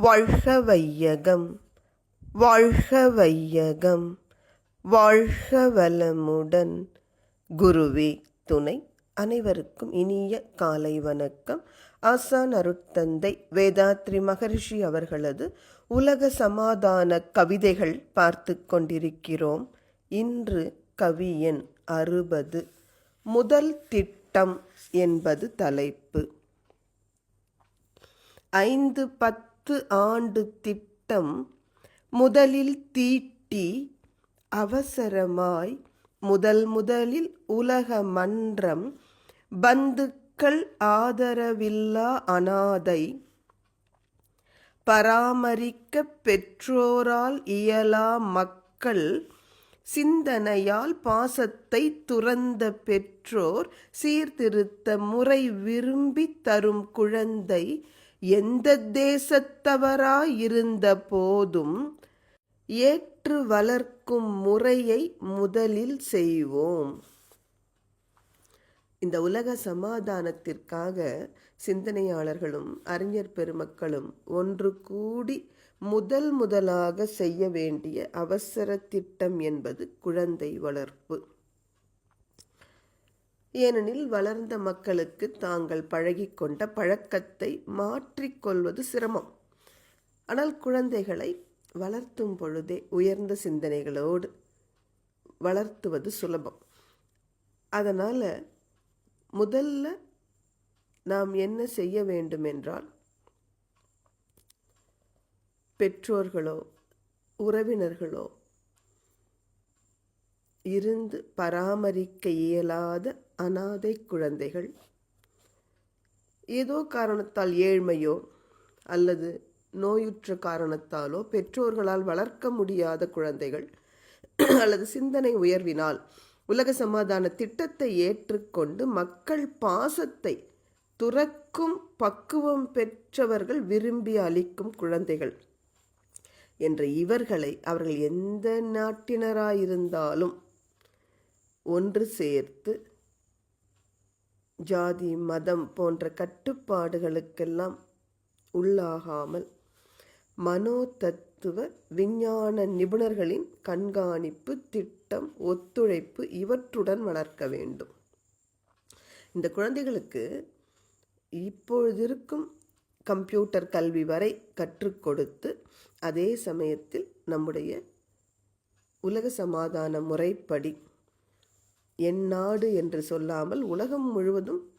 வாழ்க வையகம் வாழ்க வையகம் வாழ்க வளமுடன் குருவே துணை அனைவருக்கும் இனிய காலை வணக்கம். ஆசான் அருட்தந்தை வேதாத்ரி மகரிஷி அவர்களது உலக சமாதான கவிதைகள் பார்த்து கொண்டிருக்கிறோம். இன்று கவி எண் அறுபது. முதல் திட்டம் என்பது தலைப்பு. ஐந்து பத்து ஆண்டு திட்டம் முதலில் தீட்டி அவசரமாய் முதல் முதலில் உலக மன்றம் பந்துக்கள் ஆதரவில்லா அனாதை பராமரிக்க பெற்றோரால் இயலா மக்கள் சிந்தனையால் பாசத்தை துறந்த பெற்றோர் சீர்திருத்த முறை விரும்பி தரும் குழந்தை எந்த தேசத்தவராயிருந்த போதும் ஏற்று வளர்க்கும் முறையை முதலில் செய்வோம். இந்த உலக சமாதானத்திற்காக சிந்தனையாளர்களும் அறிஞர் பெருமக்களும் ஒன்று கூடி முதல் முதலாக செய்ய வேண்டிய அவசர திட்டம் என்பது குழந்தை வளர்ப்பு. ஏனெனில் வளர்ந்த மக்களுக்கு தாங்கள் பழகிக்கொண்ட பழக்கத்தை மாற்றிக்கொள்வது சிரமம். ஆனால் குழந்தைகளை வளர்த்தும் பொழுதே உயர்ந்த சிந்தனைகளோடு வளர்த்துவது சுலபம். அதனால் முதல்ல நாம் என்ன செய்ய வேண்டும் என்றால் பெற்றோர்களோ உறவினர்களோ இருந்து பராமரிக்க இயலாத அனாதை குழந்தைகள். ஏதோ காரணத்தால் ஏழ்மையோ அல்லது நோயுற்ற காரணத்தாலோ பெற்றோர்களால் வளர்க்க முடியாத குழந்தைகள் அல்லது சிந்தனை உயர்வினால் உலக சமாதான திட்டத்தை ஏற்றுக்கொண்டு மக்கள் பாசத்தை துறக்கும் பக்குவம் பெற்றவர்கள் விரும்பி அளிக்கும் குழந்தைகள் என்ற இவர்களை அவர்கள் எந்த நாட்டினராயிருந்தாலும் ஒன்று சேர்த்து ஜாதி மதம் போன்ற கட்டுப்பாடுகளுக்கெல்லாம் உள்ளாகாமல் மனோ தத்துவ விஞ்ஞான நிபுணர்களின் கண்காணிப்பு திட்டம் ஒத்துழைப்பு இவற்றுடன் வளர்க்க வேண்டும். இந்த குழந்தைகளுக்கு இப்பொழுது இருக்கும் கம்ப்யூட்டர் கல்வி வரை கற்றுக் கொடுத்து அதே சமயத்தில் நம்முடைய உலக சமாதான முறைப்படி என் நாடு என்று சொல்லாமல் உலகம் முழுவதும்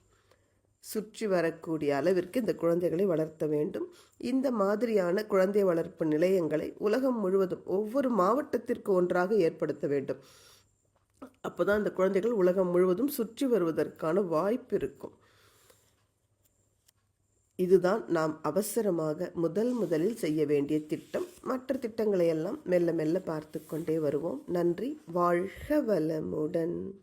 சுற்றி வரக்கூடிய அளவிற்கு இந்த குழந்தைகளை வளர்த்த வேண்டும். இந்த மாதிரியான குழந்தை வளர்ப்பு நிலையங்களை உலகம் முழுவதும் ஒவ்வொரு மாவட்டத்திற்கு ஒன்றாக ஏற்படுத்த வேண்டும். அப்போதான் இந்த குழந்தைகள் உலகம் முழுவதும் சுற்றி வருவதற்கான வாய்ப்பு இருக்கும். இதுதான் நாம் அவசரமாக முதல் முதலில் செய்ய வேண்டிய திட்டம். மற்ற திட்டங்களை எல்லாம் மெல்ல மெல்ல பார்த்து கொண்டே வருவோம். நன்றி. வாழ்க வளமுடன்.